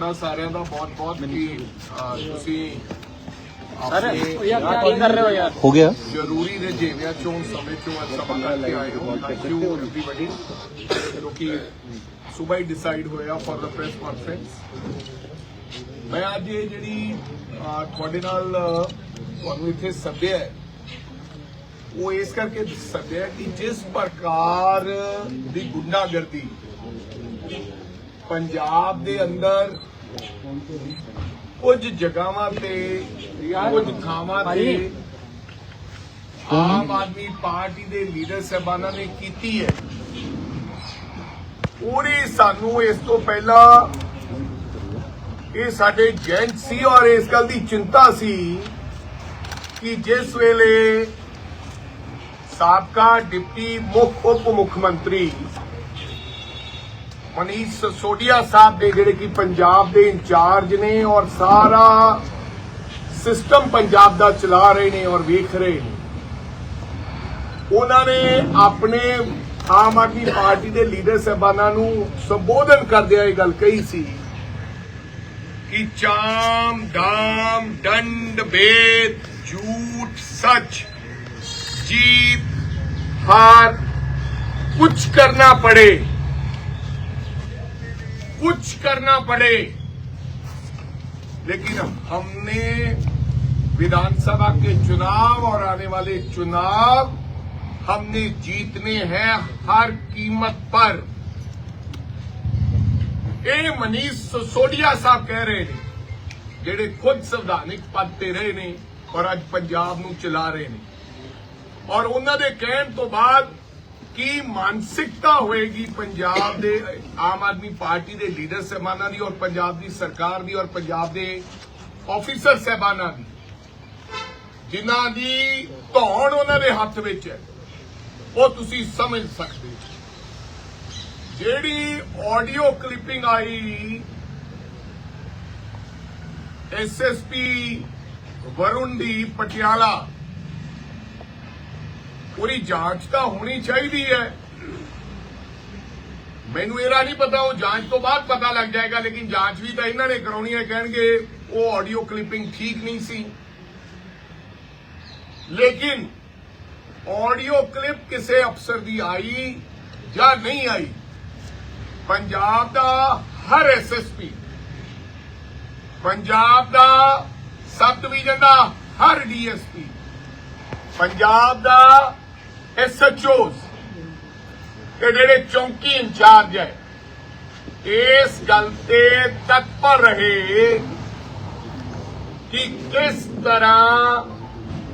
ਤੁਹਾਡਾ ਸਾਰਿਆਂ ਦਾ ਬਹੁਤ ਬਹੁਤ ਕਿ ਅਹ, ਤੁਸੀਂ ਸਰ ਆਪਣੇ ਯਾਰ ਕੀ ਕਰ ਰਹੇ ਹੋ ਯਾਰ। ਹੋ ਗਿਆ? ਜ਼ਰੂਰੀ ਦੇ ਜੇਵਿਆਂ ਚੋਂ ਸਮੇਂ ਚੋਂ ਅੱਜ ਸਮਾਂ ਕੱਢ ਕੇ ਆਏ ਹੋ ਥੈਂਕ ਯੂ ਐਵਰੀਬਾਡੀ ਕਿਉਂਕਿ ਸਵੇਰ ਹੀ ਡਿਸਾਈਡ ਹੋਇਆ ਫॉर ਦਾ ਪ੍ਰੈਸ ਕਾਨਫਰੰਸ ਮੈਂ ਅੱਜ ਇਹ ਜਿਹੜੀ ਅਹ, ਤੁਹਾਡੇ ਨਾਲ ਅਹ, ਤੁਹਾਨੂੰ ਇੱਥੇ ਸੱਦਿਆ ਹੈ ਉਹ ਇਸ ਕਰਕੇ ਸੱਦਿਆ ਕਿ ਜਿਸ ਪ੍ਰਕਾਰ ਦੀ ਗੁੰਡਾਗਰਦੀ ਪੰਜਾਬ ਦੇ ਅੰਦਰ ਕੁਝ ਜਗ੍ਹਾਵਾਂ ਤੇ ਕੁਝ ਥਾਵਾਂ ਤੇ ਆਮ ਆਦਮੀ ਪਾਰਟੀ ਦੇ ਲੀਡਰ ਸਾਹਿਬਾਨਾਂ ਨੇ ਕੀਤੀ ਹੈ। ਉਹਨੇ ਸਾਨੂੰ ਇਸ ਤੋਂ ਪਹਿਲਾਂ ਇਹ ਸਾਡੇ ਜੈਂਟ ਸੀ ਔਰ ਇਸ ਗੱਲ ਦੀ ਚਿੰਤਾ ਸੀ ਕਿ ਜਿਸ ਵੇਲੇ ਸਾਬਕਾ ਡਿਪਟੀ ਮੁੱਖ ਉਪ ਮੁੱਖ ਮੰਤਰੀ ਮਨੀਸ਼ ਸੋਡੀਆ ਸਾਹਿਬ ਦੇ ਜਿਹੜੇ ਕਿ ਪੰਜਾਬ ਦੇ ਇੰਚਾਰਜ ਨੇ ਔਰ ਸਾਰਾ ਸਿਸਟਮ ਪੰਜਾਬ ਦਾ ਚਲਾ ਰਹੇ ਨੇ ਔਰ ਵੇਖ ਰਹੇ ਨੇ ਉਹਨਾਂ ਨੇ ਆਪਣੇ ਆਮ ਆਦਮੀ ਪਾਰਟੀ ਦੇ ਲੀਡਰ ਸਾਹਿਬਾਨਾਂ ਨੂੰ ਸੰਬੋਧਨ ਕਰਦਿਆਂ ਇਹ ਗੱਲ ਕਹੀ ਸੀ ਕਿ ਚਾਮ ਦਾਮ ਦੰਡ ਬੇਦ ਝੂਠ ਸੱਚ जीत हार कुछ करना पड़े कुछ करना पड़े लेकिन हमने विधानसभा के चुनाव और आने वाले चुनाव हमने जीतने हैं हर कीमत पर ਇਹ ਮਨੀਸ਼ ਸੋਡੀਆ ਸਾਹਿਬ ਕਹਿ ਰਹੇ ਨੇ ਜਿਹੜੇ ਖੁਦ ਸੰਵਿਧਾਨਿਕ ਪਦ ਤੇ ਰਹੇ ਨੇ ਔਰ ਅੱਜ ਪੰਜਾਬ ਨੂੰ ਚਲਾ ਰਹੇ ਨੇ ਔਰ ਉਹਨਾਂ ਦੇ ਕਹਿਣ ਤੋਂ ਬਾਅਦ ਕੀ ਮਾਨਸਿਕਤਾ ਹੋਏਗੀ ਪੰਜਾਬ ਦੇ ਆਮ ਆਦਮੀ ਪਾਰਟੀ ਦੇ ਲੀਡਰ ਸਹਿਬਾਨਾਂ ਦੀ ਔਰ ਪੰਜਾਬ ਦੀ ਸਰਕਾਰ ਦੀ ਔਰ ਪੰਜਾਬ ਦੇ ਆਫੀਸਰ ਸਹਿਬਾਨਾਂ ਦੀ? ਜਿਨ੍ਹਾਂ ਦੀ ਧੌਣ ਉਹਨਾਂ ਦੇ ਹੱਥ ਵਿੱਚ ਹੈ। ਉਹ ਤੁਸੀਂ ਸਮਝ ਸਕਦੇ ਜਿਹੜੀ ਆਡੀਓ ਕਲਿੱਪਿੰਗ ਆਈ ਐਸਐਸਪੀ ਵਰੁਣ ਦੀ ਪਟਿਆਲਾ ਪੂਰੀ ਜਾਂਚ ਤਾਂ ਹੋਣੀ ਚਾਹੀਦੀ ਹੈ। ਮੈਨੂੰ ਇਹਦਾ ਨਹੀਂ ਪਤਾ, ਉਹ ਜਾਂਚ ਤੋਂ ਬਾਅਦ ਪਤਾ ਲੱਗ ਜਾਏਗਾ, ਲੇਕਿਨ ਜਾਂਚ ਵੀ ਤਾਂ ਇਹਨਾਂ ਨੇ ਕਰਾਉਣੀ ਹੈ, ਕਹਿਣਗੇ ਉਹ ਆਡੀਓ ਕਲਿੱਪਿੰਗ ਠੀਕ ਨਹੀਂ ਸੀ। ਲੇਕਿਨ ਆਡੀਓ ਕਲਿੱਪ ਕਿਸੇ ਅਫਸਰ ਦੀ ਆਈ ਜਾਂ ਨਹੀਂ ਆਈ, ਪੰਜਾਬ ਦਾ ਹਰ ਐਸਐਸਪੀ ਪੰਜਾਬ ਦਾ ਸਬ ਡਿਵੀਜ਼ਨ ਦਾ ਹਰ ਡੀਐਸਪੀ ਪੰਜਾਬ ਦਾ ਐਸਐਚਓਸ, ਤੇ ਜਿਹੜੇ ਚੌਂਕੀ ਇੰਚਾਰਜ ਹੈ, ਇਸ ਗੱਲ ਤੇ ਤਤਪਰ ਰਹੇ ਕਿ ਕਿਸ ਤਰ੍ਹਾਂ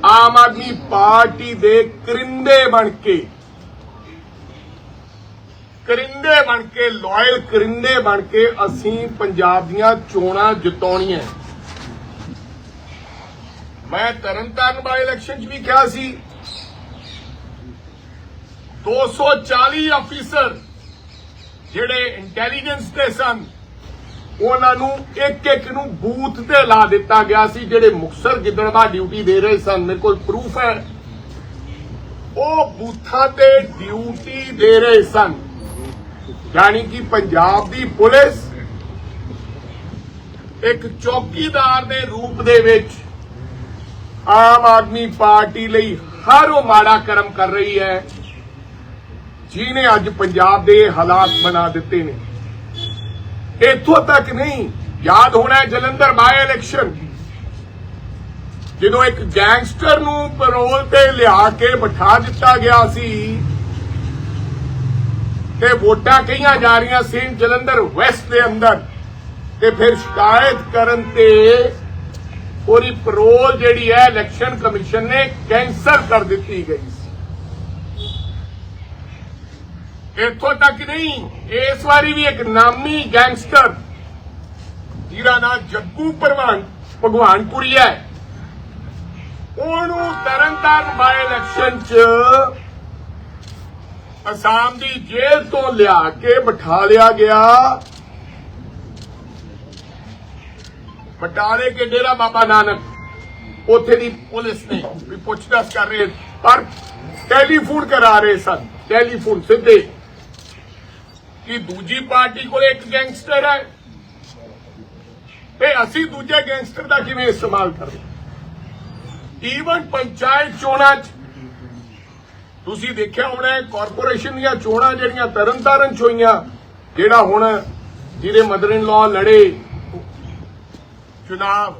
ਆਮ ਆਦਮੀ ਪਾਰਟੀ ਦੇ ਕਰਿੰਦੇ ਬਣ ਕੇ, ਕਰਿੰਦੇ ਬਣ ਕੇ, ਲਾਇਲ ਕਰਿੰਦੇ ਬਣ ਕੇ ਅਸੀਂ ਪੰਜਾਬ ਦੀਆਂ ਚੋਣਾਂ ਜਿਤਾਉਣੀਆਂ। ਮੈਂ ਤਰਨਤਾਰਨ ਬਾਈ ਇਲੈਕਸ਼ਨ 'ਚ ਵੀ ਕਿਹਾ ਸੀ 240 ਅਫੀਸਰ ਜਿਹੜੇ ਇੰਟੈਲੀਜੈਂਸ ਦੇ ਸਨ, ਉਹਨਾਂ ਨੂੰ ਇੱਕ ਇੱਕ ਨੂੰ ਬੂਥ ਤੇ ਲਾ ਦਿੱਤਾ ਗਿਆ ਸੀ, ਜਿਹੜੇ ਮੁਕਸਰ ਗਿੱਦੜਵਾ ਡਿਊਟੀ ਦੇ ਰਹੇ ਸਨ। ਮੇਰੇ ਕੋਲ ਪ੍ਰੂਫ ਹੈ। ਉਹ ਬੂਥਾਂ ਤੇ ਡਿਊਟੀ ਦੇ ਰਹੇ ਸਨ। ਯਾਨੀ ਕਿ ਪੰਜਾਬ ਦੀ ਪੁਲਿਸ ਇੱਕ ਚੌਕੀਦਾਰ ਦੇ ਰੂਪ ਦੇ ਵਿੱਚ ਆਮ ਆਦਮੀ ਪਾਰਟੀ ਲਈ ਹਰ ਉਹ ਮਾੜਾ ਕਰਮ ਕਰ ਰਹੀ ਹੈ। ਜਿਹਨੇ ਅੱਜ ਪੰਜਾਬ ਦੇ ਹਾਲਾਤ ਬਣਾ ਦਿੱਤੇ ਨੇ। ਇੱਥੋਂ ਤੱਕ ਨਹੀਂ, ਯਾਦ ਹੋਣਾ ਹੈ ਜਲੰਧਰ ਬਾਏ ਇਲੈਕਸ਼ਨ ਜਦੋਂ ਇੱਕ ਗੈਂਗਸਟਰ ਨੂੰ ਪੈਰੋਲ ਤੇ ਲਿਆ ਕੇ ਬਿਠਾ ਦਿੱਤਾ ਗਿਆ ਸੀ, ਤੇ ਵੋਟਾਂ ਕਈਆਂ ਜਾ ਰਹੀਆਂ ਸੀ ਜਲੰਧਰ ਵੈਸਟ ਦੇ ਅੰਦਰ, ਤੇ ਫਿਰ ਸ਼ਿਕਾਇਤ ਕਰਨ ਤੇ ਉਹਦੀ ਪੈਰੋਲ ਜਿਹੜੀ ਹੈ ਇਲੈਕਸ਼ਨ ਕਮਿਸ਼ਨ ਨੇ ਕੈਂਸਲ ਕਰ ਦਿੱਤੀ ਗਈ ਸੀ ਇੱਥੋਂ ਤੱਕ ਨਹੀਂ, ਇਸ ਵਾਰੀ ਵੀ ਇੱਕ ਨਾਮੀ ਗੈਂਗਸਟਰ, ਜਿਹਦਾ ਨਾਮ ਜੱਗੂ ਪਰਵਾਨ ਭਗਵਾਨਪੁਰੀ ਹੈ। ਉਹਨੂੰ ਤਰਨਤਾਰਨ ਬਾਈ ਇਲੈਕਸ਼ਨ 'ਚ ਅਸਾਮ ਦੀ ਜੇਲ੍ਹ ਤੋਂ ਲਿਆ ਕੇ ਬਿਠਾ ਲਿਆ ਗਿਆ। ਬਟਾਲੇ ਕੇ ਡੇਰਾ ਬਾਬਾ ਨਾਨਕ, ਉੱਥੇ ਦੀ ਪੁਲਿਸ ਨੇ ਵੀ ਪੁੱਛਤਾਛ ਕਰ ਰਹੇ ਪਰ ਟੈਲੀਫੋਨ ਕਰਾ ਰਹੇ ਸਨ, ਟੈਲੀਫੋਨ ਸਿੱਧੇ। ਕਿ ਦੂਜੀ ਪਾਰਟੀ ਕੋਲ ਇੱਕ ਗੈਂਗਸਟਰ ਹੈ। ਤੇ ਅਸੀਂ ਦੂਜੇ ਗੈਂਗਸਟਰ ਦਾ ਕਿਵੇਂ ਇਸਤੇਮਾਲ ਕਰਦੇ ਈਵਨ ਪੰਚਾਇਤ ਚੋਣਾਂ 'ਚ ਤੁਸੀਂ ਦੇਖਿਆ ਹੋਣਾ ਕਾਰਪੋਰੇਸ਼ਨ ਦੀਆਂ ਚੋਣਾਂ ਜਿਹੜੀਆਂ ਤਰਨਤਾਰਨ 'ਚ ਹੋਈਆਂ, ਜਿਹੜਾ ਹੁਣ ਜਿਹਦੇ ਮਦਰ ਇਨ ਲਾ ਲੜੇ ਚੁਣਾਵ,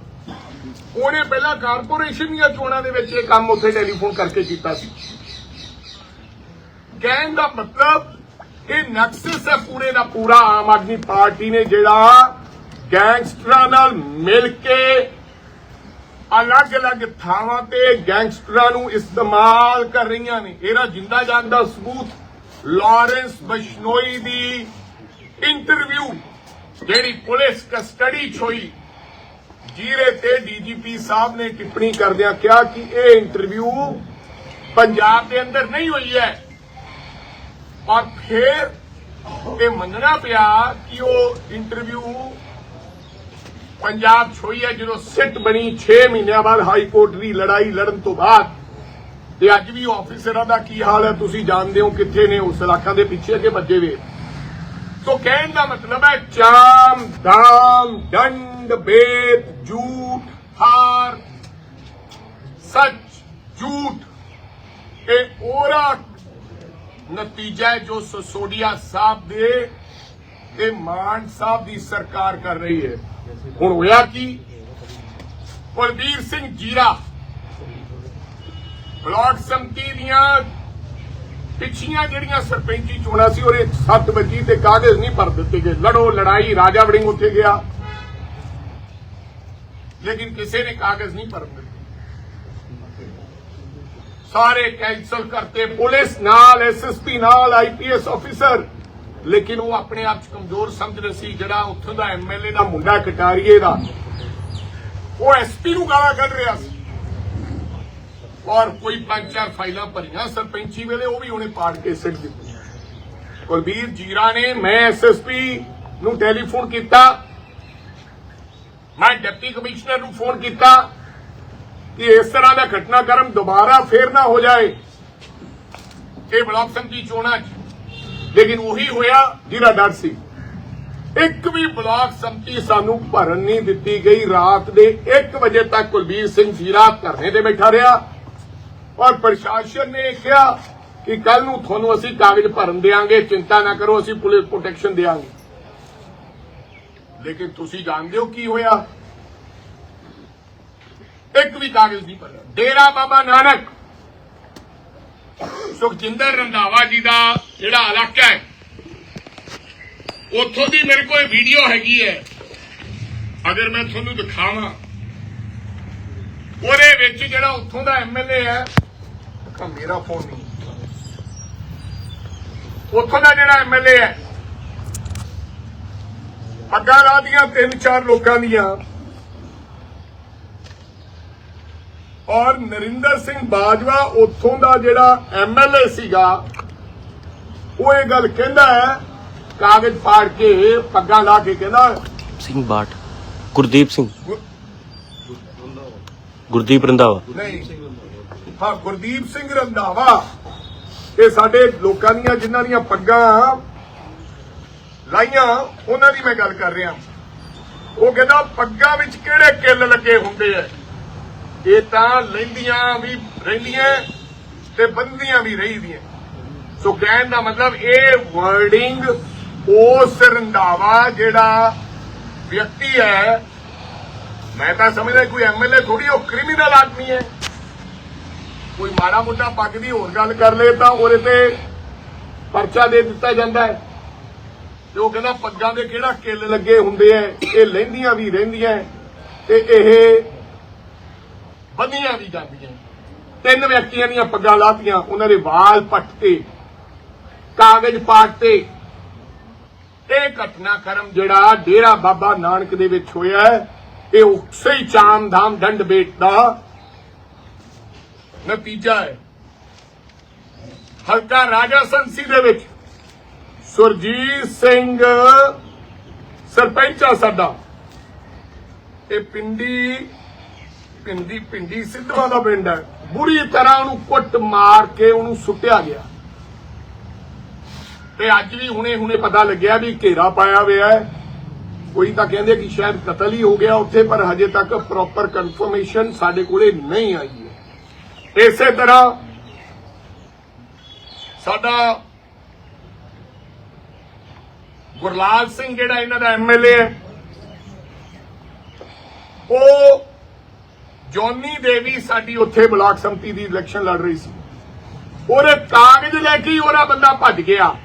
ਉਹਨੇ ਪਹਿਲਾਂ ਕਾਰਪੋਰੇਸ਼ਨ ਦੀਆਂ ਚੋਣਾਂ ਦੇ ਵਿੱਚ ਇਹ ਕੰਮ ਉੱਥੇ ਟੈਲੀਫੋਨ ਕਰਕੇ ਕੀਤਾ ਸੀ। ਕਹਿਣ ਦਾ ਮਤਲਬ ਇਹ ਨਕਸਸ ਹੈ ਪੂਰੇ ਦਾ ਪੂਰਾ ਆਮ ਆਦਮੀ ਪਾਰਟੀ ਨੇ ਜਿਹੜਾ ਗੈਂਗਸਟਰਾਂ ਨਾਲ ਮਿਲ ਕੇ ਅਲੱਗ-ਅਲੱਗ ਥਾਵਾਂ ਤੇ ਗੈਂਗਸਟਰਾਂ ਨੂੰ ਇਸਤੇਮਾਲ ਕਰ ਰਹੀਆਂ ਨੇ। ਇਹਦਾ ਜਿੰਦਾ ਜਾਗਦਾ ਸਬੂਤ ਲਾਰੈਂਸ ਬਸ਼ਨੋਈ ਦੀ ਇੰਟਰਵਿਊ ਜਿਹੜੀ ਪੁਲਿਸ ਕਸਟਡੀ 'ਚ ਹੋਈ। ਜੀਰੇ ਤੇ ਡੀਜੀਪੀ ਸਾਹਿਬ ਨੇ ਟਿੱਪਣੀ ਕਰਦਿਆਂ ਕਿਹਾ ਕਿ ਇਹ ਇੰਟਰਵਿਊ ਪੰਜਾਬ ਦੇ ਅੰਦਰ ਨਹੀਂ ਹੋਈ ਹੈ। ਔਰ ਫਿਰ ਇਹ ਮੰਨਣਾ ਪਿਆ ਕਿ ਉਹ ਇੰਟਰਵਿਊ ਪੰਜਾਬ 'ਚ ਹੋਈ ਹੈ, ਜਦੋਂ ਸਿੱਟ ਬਣੀ 6 ਮਹੀਨਿਆਂ ਬਾਅਦ ਹਾਈ ਕੋਰਟ ਦੀ ਲੜਾਈ ਲੜਨ ਤੋਂ ਬਾਅਦ। ਤੇ ਅੱਜ ਵੀ ਆਫੀਸਰਾਂ ਦਾ ਕੀ ਹਾਲ ਹੈ, ਤੁਸੀਂ ਜਾਣਦੇ ਹੋ ਕਿੱਥੇ ਨੇ ਉਸ ਇਲਾਕਾ ਦੇ ਪਿੱਛੇ ਕੇ ਵੱਜੇ ਵੇ। ਸੋ ਕਹਿਣ ਦਾ ਮਤਲਬ ਹੈ, ਚਾਮ ਦਾਮ ਡੰਡ ਬੇਦ ਝੂਠ, ਹਾਰ, ਸੱਚ, ਝੂਠ। ਨਤੀਜਾ ਹੈ ਜੋ ਸਸੋਡੀਆ ਸਾਹਿਬ ਦੇ ਤੇ ਮਾਨ ਸਾਹਿਬ ਦੀ ਸਰਕਾਰ ਕਰ ਰਹੀ ਹੈ। ਹੁਣ ਹੋਇਆ ਕੀ? ਕੁਲਬੀਰ ਸਿੰਘ ਜੀਰਾ ਬਲਾਕ ਸੰਮਤੀ ਦੀਆਂ ਪਿੱਛੀਆਂ ਜਿਹੜੀਆਂ ਸਰਪੰਚੀ ਚੋਣਾਂ ਸੀ, ਉਹਦੇ 7 ਵਜੇ ਤੇ ਕਾਗਜ਼ ਨਹੀਂ ਭਰ ਦਿੱਤੇ ਗਏ। ਲੜੋ, ਲੜਾਈ, ਰਾਜਾ ਵੜਿੰਗ ਉੱਥੇ ਗਿਆ। ਲੇਕਿਨ ਕਿਸੇ ਨੇ ਕਾਗਜ਼ ਨਹੀਂ ਭਰਨ ਦਿੱਤੇ। ਸਾਰੇ ਕੈਂਸਲ ਕਰਤੇ, ਪੁਲਿਸ ਨਾਲ ਐਸਐਸਪੀ ਨਾਲ ਆਈਪੀਐਸ ਆਫੀਸਰ ਲੇਕਿਨ ਉਹ ਆਪਣੇ ਆਪ ਚ ਕਮਜ਼ੋਰ ਸਮਝ ਸਮਝਦੇ ਸੀ, ਜਿਹੜਾ ਉੱਥੋਂ ਦਾ ਐਮਐਲਏ ਦਾ ਮੁੰਡਾ ਕਟਾਰੀਏ ਦਾ। ਉਹ ਐਸਪੀ ਨੂੰ ਗਾਲਾਂ ਕੱਢ ਰਿਹਾ ਸੀ। ਔਰ ਕੋਈ ਪੰਜ ਚਾਰ ਫਾਈਲਾਂ ਭਰੀਆਂ ਸਰਪੰਚੀ ਵੇਲੇ, ਉਹ ਵੀ ਉਹਨੇ ਪਾੜ ਕੇ ਸਿੱਟ ਦਿੱਤੀ ਕੁਲਬੀਰ ਜੀਰਾ ਨੇ, ਮੈਂ ਐਸਐਸਪੀ ਨੂੰ ਟੈਲੀਫੋਨ ਕੀਤਾ। ਮੈਂ ਡਿਪਟੀ ਕਮਿਸ਼ਨਰ ਨੂੰ ਫੋਨ ਕੀਤਾ। ਕਿ ਇਸ ਤਰ੍ਹਾਂ ਦਾ ਘਟਨਾਕ੍ਰਮ ਦੁਬਾਰਾ ਫੇਰ ਨਾ ਹੋ ਜਾਏ। ਇਹ ਬਲਾਕ ਸੰਮਤੀ ਚੋਣਾਂ 'ਚ। ਲੇਕਿਨ ਉਹੀ ਹੋਇਆ ਜਿਹੜਾ ਡਰ ਸੀ। ਇੱਕ ਵੀ ਬਲਾਕ ਸੰਮਤੀ ਸਾਨੂੰ ਭਰਨ ਨਹੀਂ ਦਿੱਤੀ ਗਈ। ਰਾਤ ਦੇ 1 ਵਜੇ ਤੱਕ ਕੁਲਬੀਰ ਸਿੰਘ ਜੀਰਾ ਧਰਨੇ ਤੇ ਬੈਠਾ ਰਿਹਾ। ਔਰ ਪ੍ਰਸ਼ਾਸਨ ਨੇ ਕਿਹਾ ਕਿ ਕੱਲ ਨੂੰ ਤੁਹਾਨੂੰ ਅਸੀਂ ਕਾਗਜ਼ ਭਰਨ ਦੇਾਂਗੇ ਚਿੰਤਾ ਨਾ ਕਰੋ, ਅਸੀਂ ਪੁਲਿਸ ਪ੍ਰੋਟੈਕਸ਼ਨ ਦੇਾਂਗੇ ਲੇਕਿਨ ਤੁਸੀਂ ਜਾਣਦੇ ਹੋ ਕੀ ਹੋਇਆ? ਇੱਕ ਵੀ ਕਾਗਜ਼ ਨਹੀਂ ਭਰਿਆ ਡੇਰਾ ਬਾਬਾ ਨਾਨਕ। ਸੁਖਜਿੰਦਰ ਰੰਧਾਵਾ ਜੀ ਦਾ ਜਿਹੜਾ ਇਲਾਕਾ ਹੈ, ਉੱਥੋਂ ਦੀ ਮੇਰੇ ਕੋਲ ਵੀਡੀਓ ਹੈਗੀ ਹੈ। ਅਗਰ ਮੈਂ ਤੁਹਾਨੂੰ ਦਿਖਾਵਾਂ, ਉਹਦੇ ਵਿੱਚ ਜਿਹੜਾ ਉੱਥੋਂ ਦਾ ਐਮਐਲਏ ਹੈ ਕਾ ਮੇਰਾ ਫੋਨ ਨਹੀਂ ਉੱਥੋਂ ਦਾ ਜਿਹੜਾ ਐਮਐਲਏ ਹੈ ਪੱਗਾਂ ਲਾ ਦੀਆਂ ਤਿੰਨ ਚਾਰ ਲੋਕਾਂ ਦੀਆਂ। ਔਰ ਨਰਿੰਦਰ ਸਿੰਘ ਬਾਜਵਾ ਉੱਥੋਂ ਦਾ ਜਿਹੜਾ ਐਮਐਲਏ ਸੀਗਾ ਉਹ ਇਹ ਗੱਲ ਕਹਿੰਦਾ ਹੈ ਕਾਗਜ਼ ਪਾੜ ਕੇ ਪੱਗਾਂ ਲਾ ਕੇ ਕਹਿੰਦਾ ਸਿੰਘ ਬਾਟ ਗੁਰਦੀਪ ਸਿੰਘ। ਗੁਰਦੀਪ ਰੰਧਾਵਾ। ਨਹੀਂ ਹਾਂ ਗੁਰਦੀਪ ਸਿੰਘ ਰੰਧਾਵਾ। ਇਹ ਸਾਡੇ ਲੋਕਾਂ ਦੀਆਂ ਜਿਨ੍ਹਾਂ ਦੀਆਂ ਪੱਗਾਂ ਲਾਈਆਂ ਉਹਨਾਂ ਦੀ ਮੈਂ ਗੱਲ ਕਰ ਰਿਹਾ। ਉਹ ਕਹਿੰਦਾ ਪੱਗਾਂ ਵਿੱਚ ਕਿਹੜੇ ਕਿੱਲ ਲੱਗੇ ਹੁੰਦੇ ਐ? ਇਹ ਤਾਂ ਲੈਂਦੀਆਂ ਵੀ ਰਹਿੰਦੀਆਂ ਤੇ ਬੰਦੀਆਂ ਵੀ ਰਹੀਦੀਆਂ। ਸੋ ਕਹਿਣ ਦਾ ਮਤਲਬ ਇਹ ਵਰਡਿੰਗ ਉਸ ਰੰਧਾਵਾ ਜਿਹੜਾ ਵਿਅਕਤੀ ਹੈ, ਮੈਂ ਤਾਂ ਸਮਝਦਾ ਕੋਈ ਐਮਐਲਏ ਥੋੜੀ ਉਹ ਕ੍ਰਿਮੀਨਲ ਆਦਮੀ ਹੈ। ਕੋਈ ਮਾੜਾ ਮੋਟਾ ਪੱਗ ਦੀ ਹੋਰ ਗੱਲ ਕਰ ਲੇ ਤਾਂ ਉਹਦੇ ਤੇ ਪਰਚਾ ਦੇ ਦਿੱਤਾ ਜਾਂਦਾ ਹੈ। ਤੇ ਉਹ ਕਹਿੰਦਾ ਪੱਗਾਂ ਦੇ ਕਿਹੜਾ ਕਿੱਲ ਲੱਗੇ ਹੁੰਦੇ ਐ ਇਹ ਲਹਿੰਦੀਆਂ ਵੀ ਰਹਿੰਦੀਆਂ ਤੇ ਇਹ ਬੰਦੀਆਂ ਵੀ ਜਾਂਦੀਆਂ ਤਿੰਨ ਵਿਅਕਤੀਆਂ ਦੀਆਂ ਪੱਗਾਂ ਲਾਤੀਆਂ, ਉਹਨਾਂ ਦੇ ਵਾਲ ਪੱਟ ਤੇ, ਕਾਗਜ਼ ਪਾਟ ਤੇ। ਇਹ ਘਟਨਾਕ੍ਰਮ ਜਿਹੜਾ ਡੇਰਾ ਬਾਬਾ ਨਾਨਕ ਦੇ ਵਿੱਚ ਹੋਇਆ ਇਹ ਉਸੇ ਹੀ ਚਾਮ ਧਾਮ ਦੰਡ ਬੇਟ ਦਾ ਨਤੀਜਾ ਹੈ। ਹਲਕਾ ਰਾਜਾ ਸੰਸੀ ਦੇ ਵਿੱਚ ਸੁਰਜੀਤ ਸਿੰਘ ਸਰਪੰਚ ਆ ਸਾਡਾ। ਇਹ ਪਿੰਡੀ ਪਿੰਡ ਦੀ ਪਿੰਡੀ ਸਿੱਧਵਾਂ ਦਾ ਪਿੰਡ ਹੈ। ਬੁਰੀ ਤਰ੍ਹਾਂ ਉਹਨੂੰ ਕੁੱਟ ਮਾਰ ਕੇ ਉਹਨੂੰ ਸੁੱਟਿਆ ਗਿਆ। ਤੇ ਅੱਜ ਵੀ ਹੁਣੇ ਹੁਣੇ ਪਤਾ ਲੱਗਿਆ ਵੀ ਘੇਰਾ ਪਾਇਆ ਹੋਇਆ ਹੈ। ਕੋਈ ਤਾਂ ਕਹਿੰਦੇ ਕਿ ਸ਼ਾਇਦ ਕਤਲ ਹੀ ਹੋ ਗਿਆ ਉੱਥੇ, ਪਰ ਹਜੇ ਤੱਕ ਪ੍ਰੋਪਰ ਕਨਫਰਮੇਸ਼ਨ ਸਾਡੇ ਕੋਲੇ ਨਹੀਂ ਆਈ ਹੈ। ਇਸੇ ਤਰ੍ਹਾਂ ਸਾਡਾ ਗੁਰਲਾਲ ਸਿੰਘ ਜਿਹੜਾ ਇਹਨਾਂ ਦਾ ਐਮਐਲਏ ਹੈ, ਉਹ ਜੋਨੀ ਦੇਵੀ ਸਾਡੀ ਉੱਥੇ ਬਲਾਕ ਸੰਮਤੀ ਦੀ ਇਲੈਕਸ਼ਨ ਲੜ ਰਹੀ ਸੀ। ਉਹਦੇ ਕਾਗਜ਼ ਲੈ ਕੇ ਹੀ ਉਹਦਾ ਬੰਦਾ ਭੱਜ ਗਿਆ।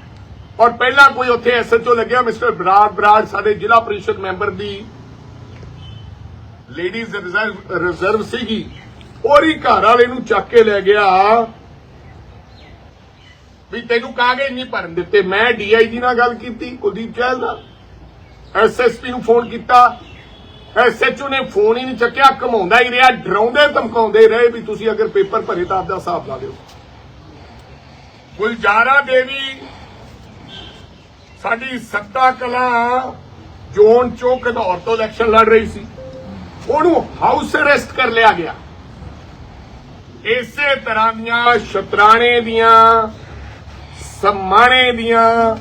ਔਰ ਪਹਿਲਾਂ ਕੋਈ ਉੱਥੇ ਐਸਐਚਓ ਲੱਗਿਆ, ਮਿਸਟਰ ਬਰਾੜ ਬਰਾੜ, ਸਾਡੇ ਜ਼ਿਲ੍ਹਾ ਪ੍ਰੀਸ਼ਦ ਮੈਂਬਰ ਦੀ ਲੇਡੀਜ਼ ਰਿਜ਼ਰਵ ਰਿਜ਼ਰਵ ਸੀਗੀ। ਉਹਦੀ ਘਰ ਵਾਲੇ ਨੂੰ ਚੱਕ ਕੇ ਲੈ ਗਿਆ। ਵੀ ਤੈਨੂੰ ਕਾਗਜ਼ ਨਹੀਂ ਭਰਨ ਦਿੱਤੇ। ਮੈਂ ਡੀਆਈਜੀ ਨਾਲ ਗੱਲ ਕੀਤੀ, ਕੁਲਦੀਪ ਚਹਿਲ ਨਾਲ। ਐਸਐਸਪੀ ਨੂੰ ਫੋਨ ਕੀਤਾ। ਐਸਐਚਓ ਨੇ ਫੋਨ ਹੀ ਨਹੀਂ ਚੱਕਿਆ, ਘਮਾਉਂਦਾ ਹੀ ਰਿਹਾ, ਡਰਾਉਂਦੇ, ਧਮਕਾਉਂਦੇ ਰਹੇ ਵੀ ਤੁਸੀਂ ਅਗਰ ਪੇਪਰ ਭਰੇ ਤਾਂ ਆਪਦਾ ਹਿਸਾਬ ਲਾ ਦਿਓ। ਗੁਲਜ਼ਾਰਾ ਦੇਵੀ, ਸਾਡੀ ਸੱਤਾ ਕਲਾ ਜ਼ੋਨ ਚੋਂ ਘਨੌਰ ਤੋਂ ਇਲੈਕਸ਼ਨ ਲੜ ਰਹੀ ਸੀ। ਉਹਨੂੰ ਹਾਊਸ ਅਰੈਸਟ ਕਰ ਲਿਆ ਗਿਆ। ਇਸੇ ਤਰ੍ਹਾਂ ਦੀਆਂ ਸ਼ਤਰਾਣੇ ਦੀਆਂ, ਸਮਾਣੇ ਦੀਆਂ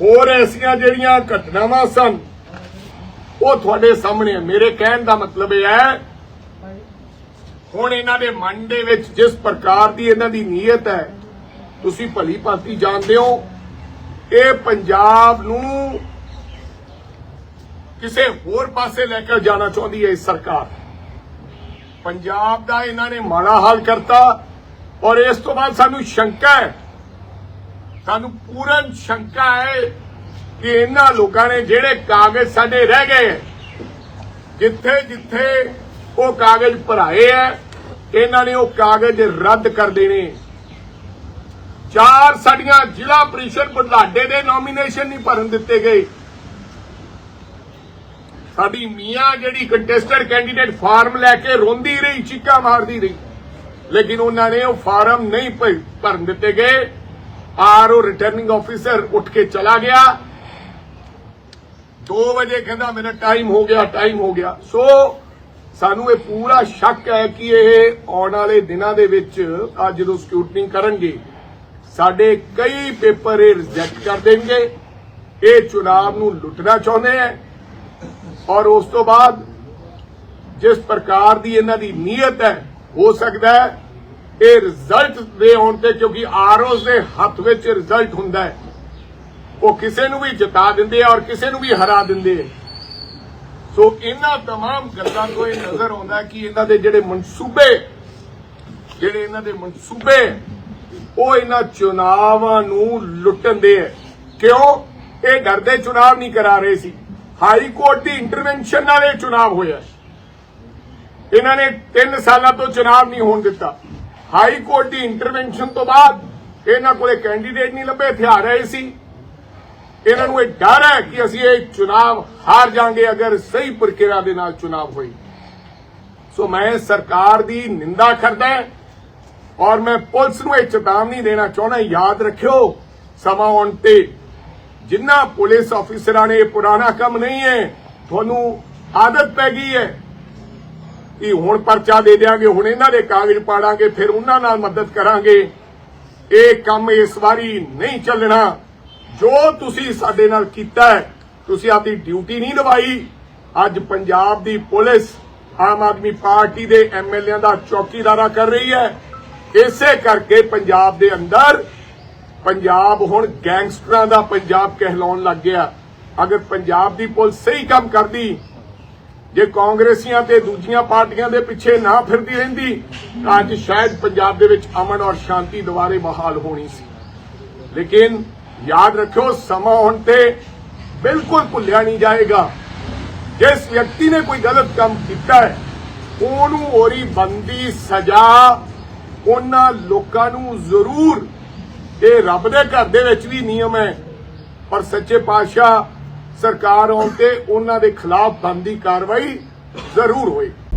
ਹੋਰ ਐਸੀਆਂ ਜਿਹੜੀਆਂ ਘਟਨਾਵਾਂ ਸਨ ਉਹ ਤੁਹਾਡੇ ਸਾਹਮਣੇ ਹੈ। ਮੇਰੇ ਕਹਿਣ ਦਾ ਮਤਲਬ ਇਹ ਹੈ, ਹੁਣ ਇਹਨਾਂ ਦੇ ਮਨ ਦੇ ਵਿੱਚ ਜਿਸ ਪ੍ਰਕਾਰ ਦੀ ਇਹਨਾਂ ਦੀ ਨੀਅਤ ਹੈ, ਤੁਸੀਂ ਭਲੀ ਭਾਂਤੀ ਜਾਣਦੇ ਹੋ, ਇਹ ਪੰਜਾਬ ਨੂੰ ਕਿਸੇ ਹੋਰ ਪਾਸੇ ਲੈ ਕੇ ਜਾਣਾ ਚਾਹੁੰਦੀ ਹੈ ਇਸ ਸਰਕਾਰ। ਪੰਜਾਬ ਦਾ ਇਹਨਾਂ ਨੇ ਮਾੜਾ ਹਾਲ ਕਰਤਾ ਔਰ ਇਸ ਤੋਂ ਬਾਅਦ ਸਾਨੂੰ ਸ਼ੰਕਾ ਹੈ। ਸਾਨੂੰ ਪੂਰਨ ਸ਼ੰਕਾ ਹੈ ਕਿ ਇਹਨਾਂ ਲੋਕਾਂ ਨੇ ਜਿਹੜੇ ਕਾਗਜ਼ ਸਾਡੇ ਰਹਿ ਗਏ ਜਿੱਥੇ ਜਿੱਥੇ ਉਹ ਕਾਗਜ਼ ਭਰਾਏ ਹੈ, ਇਹਨਾਂ ਨੇ ਉਹ ਕਾਗਜ਼ ਰੱਦ ਕਰ ਦੇਣੇ। ਚਾਰ ਸਾਡੀਆਂ ਜ਼ਿਲ੍ਹਾ ਪ੍ਰੀਸ਼ਦ ਬੁਢਲਾਡੇ ਦੇ ਨੋਮੀਨੇਸ਼ਨ ਨਹੀਂ ਭਰਨ ਦਿੱਤੇ ਗਏ। ਸਾਡੀ ਮੀਆਂ ਜਿਹੜੀ ਕੰਟੈਸਟਡ ਕੈਂਡੀਡੇਟ ਫਾਰਮ ਲੈ ਕੇ ਰੋਂਦੀ ਰਹੀ, ਚੀਕਾ ਮਾਰਦੀ ਰਹੀ। ਲੇਕਿਨ ਉਹਨਾਂ ਨੇ ਉਹ ਫਾਰਮ ਨਹੀਂ ਭਰਨ ਦਿੱਤੇ ਗਏ। ਆਰਓ ਰਿਟਰਨਿੰਗ ਆਫੀਸਰ ਉੱਠ ਕੇ ਚਲਾ ਗਿਆ। 2 ਵਜੇ ਕਹਿੰਦਾ ਮੇਰਾ ਟਾਈਮ ਹੋ ਗਿਆ ਟਾਈਮ ਹੋ ਗਿਆ। ਸੋ ਸਾਨੂੰ ਇਹ ਪੂਰਾ ਸ਼ੱਕ ਹੈ ਕਿ ਇਹ ਆਉਣ ਵਾਲੇ ਦਿਨਾਂ ਦੇ ਵਿੱਚ ਅੱਜ ਜਦੋਂ ਸਕੂਟਨਿੰਗ ਕਰਨਗੇ, ਸਾਡੇ ਕਈ ਪੇਪਰ ਇਹ ਰਿਜੈਕਟ ਕਰ ਦੇਣਗੇ। ਇਹ ਚੁਣਾਵ ਨੂੰ ਲੁੱਟਣਾ ਚਾਹੁੰਦੇ ਹੈ। ਔਰ ਉਸ ਤੋਂ ਬਾਅਦ ਜਿਸ ਪ੍ਰਕਾਰ ਦੀ ਇਹਨਾਂ ਦੀ ਨੀਅਤ ਹੈ, ਹੋ ਸਕਦਾ ਹੈ, ਇਹ ਰਿਜ਼ਲਟ ਦੇ ਆਉਣ ਤੇ ਕਿਉਂਕਿ ਆਰਓਸ ਦੇ ਹੱਥ ਵਿੱਚ ਰਿਜ਼ਲਟ ਹੁੰਦਾ ਹੈ। ਉਹ ਕਿਸੇ ਨੂੰ ਵੀ ਜਿਤਾ ਦਿੰਦੇ ਆ ਔਰ ਕਿਸੇ ਨੂੰ ਵੀ ਹਰਾ ਦਿੰਦੇ ਆ ਸੋ ਇਹਨਾਂ तमाम ਗੱਲਾਂ ਤੋਂ ਇਹ ਨਜ਼ਰ ਆਉਂਦਾ ਕਿ ਇਹਨਾਂ ਦੇ ਜਿਹੜੇ ਮਨਸੂਬੇ ਜਿਹੜੇ ਇਹਨਾਂ ਦੇ ਮਨਸੂਬੇ ਉਹ ਇਹਨਾਂ ਚੁਣਾਵਾਂ ਨੂੰ ਲੁੱਟਣ ਦੇ ਹੈ ਕਿਉਂ ਇਹ ਡਰਦੇ ਚੁਣਾਵ ਨਹੀਂ ਕਰਾ ਰਹੇ ਸੀ ਹਾਈ ਕੋਰਟ ਦੀ ਇੰਟਰਵੈਂਸ਼ਨ ਨਾਲ ਇਹ ਚੁਣਾਵ ਹੋਇਆ ਇਹਨਾਂ ਨੇ 3 ਸਾਲਾਂ ਤੋਂ ਚੁਣਾਵ ਨਹੀਂ ਹੋਣ ਦਿੱਤਾ ਹਾਈ ਕੋਰਟ ਦੀ ਇੰਟਰਵੈਂਸ਼ਨ ਤੋਂ ਬਾਅਦ ਇਹਨਾਂ ਕੋਲੇ ਕੈਂਡੀਡੇਟ ਨਹੀਂ ਲੱਭੇ ਹਥਿਆਰ ਰਹੇ ਸੀ ਇਹਨਾਂ ਨੂੰ ਇਹ ਡਰ ਹੈ ਕਿ ਅਸੀਂ ਇਹ ਚੁਣਾਵ ਹਾਰ ਜਾਾਂਗੇ ਅਗਰ ਸਹੀ ਪ੍ਰਕਿਰਿਆ ਦੇ ਨਾਲ ਚੁਣਾਵ ਹੋਈ। ਸੋ ਮੈਂ ਸਰਕਾਰ ਦੀ ਨਿੰਦਾ ਕਰਦਾ ਔਰ ਮੈਂ ਪੁਲਿਸ ਨੂੰ ਇਹ ਚੇਤਾਵਨੀ ਦੇਣਾ ਚਾਹੁੰਦਾ ਯਾਦ ਰੱਖਿਓ, ਸਮਾਂ ਆਉਣ ਤੇ ਜਿੰਨਾ ਪੁਲਿਸ ਅਫੀਸਰਾਂ ਨੇ ਇਹ ਪੁਰਾਣਾ ਕੰਮ ਨਹੀਂ ਹੈ, ਤੁਹਾਨੂੰ ਆਦਤ ਪੈ ਗਈ ਹੈ ਕਿ ਹੁਣ ਪਰਚਾ ਦੇ ਦਿਆਂਗੇ, ਹੁਣ ਇਹਨਾਂ ਦੇ ਕਾਗਜ਼ ਪਾੜਾਂਗੇ, ਫਿਰ ਉਹਨਾਂ ਨਾਲ ਮਦਦ ਕਰਾਂਗੇ। ਇਹ ਕੰਮ ਇਸ ਵਾਰੀ ਨਹੀਂ ਚੱਲਣਾ। ਜੋ ਤੁਸੀਂ ਸਾਡੇ ਨਾਲ ਕੀਤਾ ਹੈ, ਤੁਸੀਂ ਆਪਣੀ ਡਿਊਟੀ ਨਹੀਂ ਨਿਭਾਈ। ਅੱਜ ਪੰਜਾਬ ਦੀ ਪੁਲਿਸ ਆਮ ਆਦਮੀ ਪਾਰਟੀ ਦੇ ਐਮਐਲਏਆਂ ਦਾ ਚੌਕੀਦਾਰਾ ਕਰ ਰਹੀ ਹੈ। ਇਸੇ ਕਰਕੇ ਪੰਜਾਬ ਦੇ ਅੰਦਰ ਪੰਜਾਬ ਹੁਣ ਗੈਂਗਸਟਰਾਂ ਦਾ ਪੰਜਾਬ ਕਹਿਲਾਉਣ ਲੱਗ ਗਿਆ। ਅਗਰ ਪੰਜਾਬ ਦੀ ਪੁਲਿਸ ਸਹੀ ਕੰਮ ਕਰਦੀ, ਜੇ ਕਾਂਗਰਸੀਆਂ ਤੇ ਦੂਜੀਆਂ ਪਾਰਟੀਆਂ ਦੇ ਪਿੱਛੇ ਨਾ ਫਿਰਦੀ ਰਹਿੰਦੀ, ਤਾਂ ਅੱਜ ਸ਼ਾਇਦ ਪੰਜਾਬ ਦੇ ਵਿੱਚ ਅਮਨ ਔਰ ਸ਼ਾਂਤੀ ਦੁਬਾਰੇ ਬਹਾਲ ਹੋਣੀ ਸੀ। ਲੇਕਿਨ ਯਾਦ ਰੱਖਿਓ, ਸਮਾਂ ਹੁਣ ਤੇ ਬਿਲਕੁਲ ਭੁੱਲਿਆ ਨਹੀਂ ਜਾਏਗਾ। ਜਿਸ ਵਿਅਕਤੀ ਨੇ ਕੋਈ ਗਲਤ ਕੰਮ ਕੀਤਾ ਹੈ, ਉਹਨੂੰ ਹੋਰੀ ਬੰਦੀ ਸਜ਼ਾ ਉਹਨਾਂ ਲੋਕਾਂ ਨੂੰ ਜ਼ਰੂਰ ਇਹ ਰੱਬ ਦੇ ਘਰ ਦੇ ਵਿੱਚ ਵੀ ਨਿਯਮ ਹੈ। ਪਰ ਸੱਚੇ ਪਾਤਸ਼ਾਹ ਸਰਕਾਰ ਆਉਣ ਤੇ ਉਹਨਾਂ ਦੇ ਖਿਲਾਫ ਬੰਦੀ ਕਾਰਵਾਈ ਜ਼ਰੂਰ ਹੋਏਗੀ